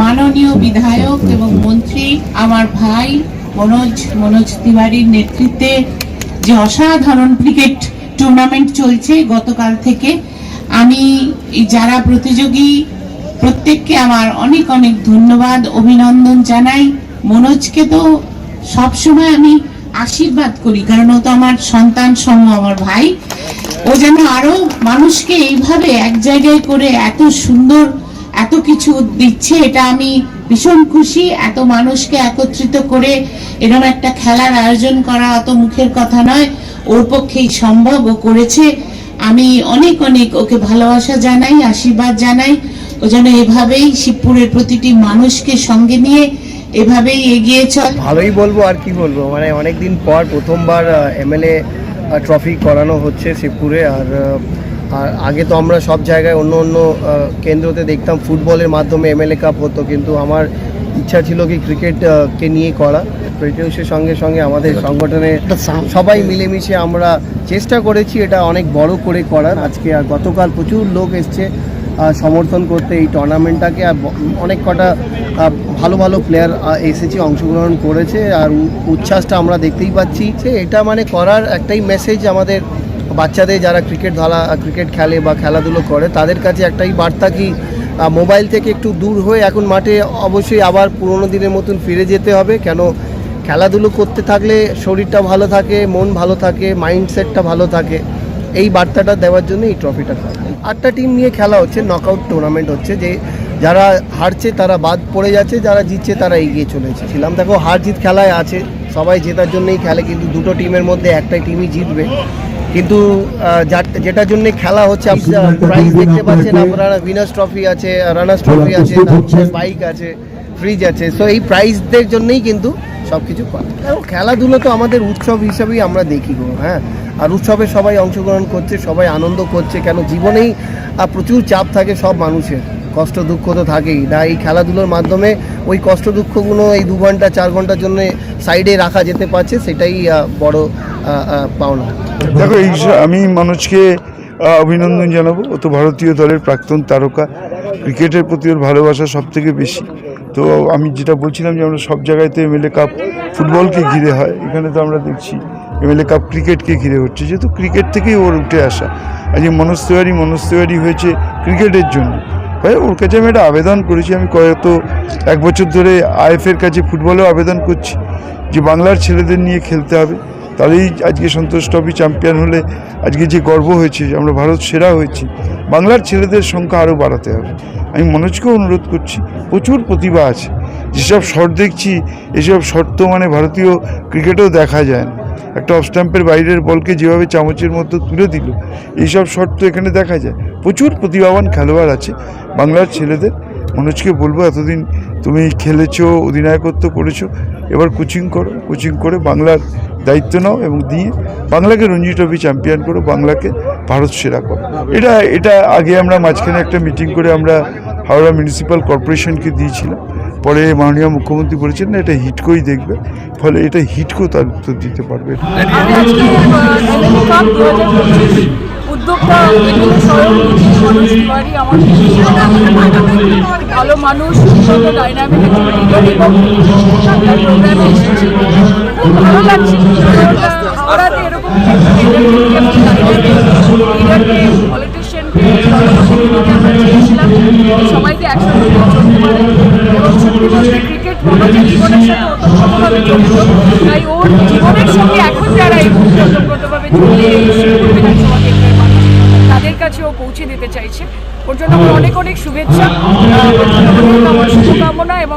মাননীয় বিধায়ক এবং মন্ত্রী, আমার ভাই মনোজ মনোজ তিওয়ারির নেতৃত্বে যে অসাধারণ ক্রিকেট টুর্নামেন্ট চলছে গতকাল থেকে, আমি যারা প্রতিযোগী, প্রত্যেককে আমার অনেক অনেক ধন্যবাদ, অভিনন্দন জানাই। মনোজকে তো সবসময় আমি আশীর্বাদ করি, কারণ ও তো আমার সন্তান সম আমার ভাই। ও যেন আরও মানুষকে এইভাবে এক জায়গায় করে এত সুন্দর এত কিছু দিচ্ছে, এটা আমি ভীষণ খুশি। এত মানুষকে একত্রিত করে এরকম একটা খেলার আয়োজন করা অত মুখের কথা নয়, ওর পক্ষেই সম্ভব, ও করেছে। আমি অনেক অনেক ওকে ভালোবাসা জানাই, আশীর্বাদ জানাই। ও যেন এভাবেই শিবপুরের প্রতিটি মানুষকে সঙ্গে নিয়ে এভাবেই এগিয়ে চল। ভালোই বলব আর কি বলব মানে অনেকদিন পর প্রথমবার এমএলএ ট্রফি করানো হচ্ছে শিবপুরে। আর আর আগে তো আমরা সব জায়গায় অন্য অন্য কেন্দ্রতে দেখতাম ফুটবলের মাধ্যমে এমএলএ কাপ হতো কিন্তু আমার ইচ্ছা ছিল কি ক্রিকেটকে নিয়ে করা। প্রিটিউসের সঙ্গে সঙ্গে আমাদের সংগঠনে সবাই মিলেমিশে আমরা চেষ্টা করেছি এটা অনেক বড় করে করার। আজকে আর গতকাল প্রচুর লোক এসছে সমর্থন করতে এই টুর্নামেন্টটাকে আর অনেক কটা ভালো ভালো প্লেয়ার এসেছে অংশগ্রহণ করেছে। আর উ- উচ্ছ্বাসটা আমরা দেখতেই পাচ্ছি যে এটা মানে করার একটাই মেসেজ আমাদের বাচ্চাদের যারা ক্রিকেট ধারা ক্রিকেট খেলে বা খেলাধুলো করে, তাদের কাছে একটাই বার্তা কি মোবাইল থেকে একটু দূর হয়ে এখন মাঠে অবশ্যই আবার পুরোনো দিনের মতন ফিরে যেতে হবে। কেন, খেলাধুলো করতে থাকলে শরীরটা ভালো থাকে, মন ভালো থাকে মাইন্ডসেটটা ভালো থাকে। এই বার্তাটা দেওয়ার জন্য এই ট্রফিটা আটটা টিম নিয়ে খেলা হচ্ছে নকআউট টুর্নামেন্ট হচ্ছে, যে যারা হারছে তারা বাদ পড়ে যাচ্ছে, যারা জিতছে তারা এগিয়ে চলেছে ছিলাম দেখো, হার জিত খেলায় আছে, সবাই জেতার জন্যই খেলে, কিন্তু দুটো টিমের মধ্যে একটাই টিমই জিতবে। কিন্তু যেটার জন্য খেলা হচ্ছে আপনারা প্রাইজ দেখতে পাচ্ছেন আপনারা উইনার্স ট্রফি আছে রানার্স ট্রফি আছে বাইক আছে ফ্রিজ আছে। সো এই প্রাইজদের জন্যই কিন্তু সব কিছু করা খেলাধুলো তো আমাদের উৎসব হিসাবেই আমরা দেখি গো হ্যাঁ? আর উৎসবে সবাই অংশগ্রহণ করছে সবাই আনন্দ করছে কেন? জীবনেই প্রচুর চাপ থাকে সব মানুষের। কষ্ট দুঃখ তো থাকেই। না, এই খেলাধুলোর মাধ্যমে ওই কষ্ট দুঃখগুলো এই দু ঘণ্টা, চার ঘণ্টার জন্য সাইডে রাখা যেতে পারছে, সেটাই বড় পাওনা। দেখো, এই আমি মানুষকে অভিনন্দন জানাব। ও তো ভারতীয় দলের প্রাক্তন তারকা। ক্রিকেটের প্রতি ওর ভালোবাসা সব থেকে বেশি। তো আমি যেটা বলছিলাম যে, আমরা সব জায়গায় তো এমএলএ কাপ ফুটবলকে ঘিরে হয়। এখানে তো আমরা দেখছি এমএলএ কাপ ক্রিকেটকে ঘিরে হচ্ছে। যেহেতু ক্রিকেট থেকেই ওর উঠে আসা। আজকে মনোজ তিওয়ারি মনোজ তিওয়ারি হয়েছে ক্রিকেটের জন্য। ওর কাছে আমি একটা আবেদন করেছি। আমি কয়েক এক বছর ধরে আইএফের কাছে ফুটবলেও আবেদন করছি যে বাংলার ছেলেদের নিয়ে খেলতে হবে। তাহলেই আজকে সন্তোষ ট্রফি চ্যাম্পিয়ন হলে আজকে যে গর্ব হয়েছে যে আমরা ভারত সেরা হয়েছি, বাংলার ছেলেদের সংখ্যা আরও বাড়াতে হবে। আমি মনোজকেও অনুরোধ করছি, প্রচুর প্রতিভা আছে। যেসব শট দেখছি, এসব শট তো মানে ভারতীয় ক্রিকেটেও দেখা যায় না। একটা অফ স্ট্যাম্পের বাইরের বলকে যেভাবে চামচের মধ্যে তুলে দিল, এইসব শট তো এখানে দেখা যায়। প্রচুর প্রতিভাবান খেলোয়াড় আছে। বাংলার ছেলেদের। মনোজকে বলব, এতদিন তুমি খেলেছো, অধিনায়কত্ব করেছ, এবার কোচিং করো, কোচিং করে বাংলার দায়িত্ব নাও এবং দিয়ে বাংলাকে রঞ্জি ট্রফি চ্যাম্পিয়ন করো, বাংলাকে ভারত সেরা করো। এটা এটা আগে আমরা মাঝখানে একটা মিটিং করে আমরা হাওড়া মিউনিসিপ্যাল কর্পোরেশনকে দিয়েছিলাম। পরে মাননীয় মুখ্যমন্ত্রী বলেছেন না এটা হিটকোই দেখবে। ফলে এটা হিটকো তার উত্তর দিতে পারবে। ভালো মানুষ ডাইনামিক এবং প্রোগ্রামে খুব ভালো লাগছে। সবাইকে একসাথে ক্রিকেট জীবনের তাই ওর জীবনের সঙ্গে এখন যারা এই মুহূর্তে ওতপ্রোতভাবে জড়িয়ে ও পৌঁছে দিতে চাইছে। ওর জন্য আমার অনেক অনেক শুভেচ্ছা। শুভকামনা এবং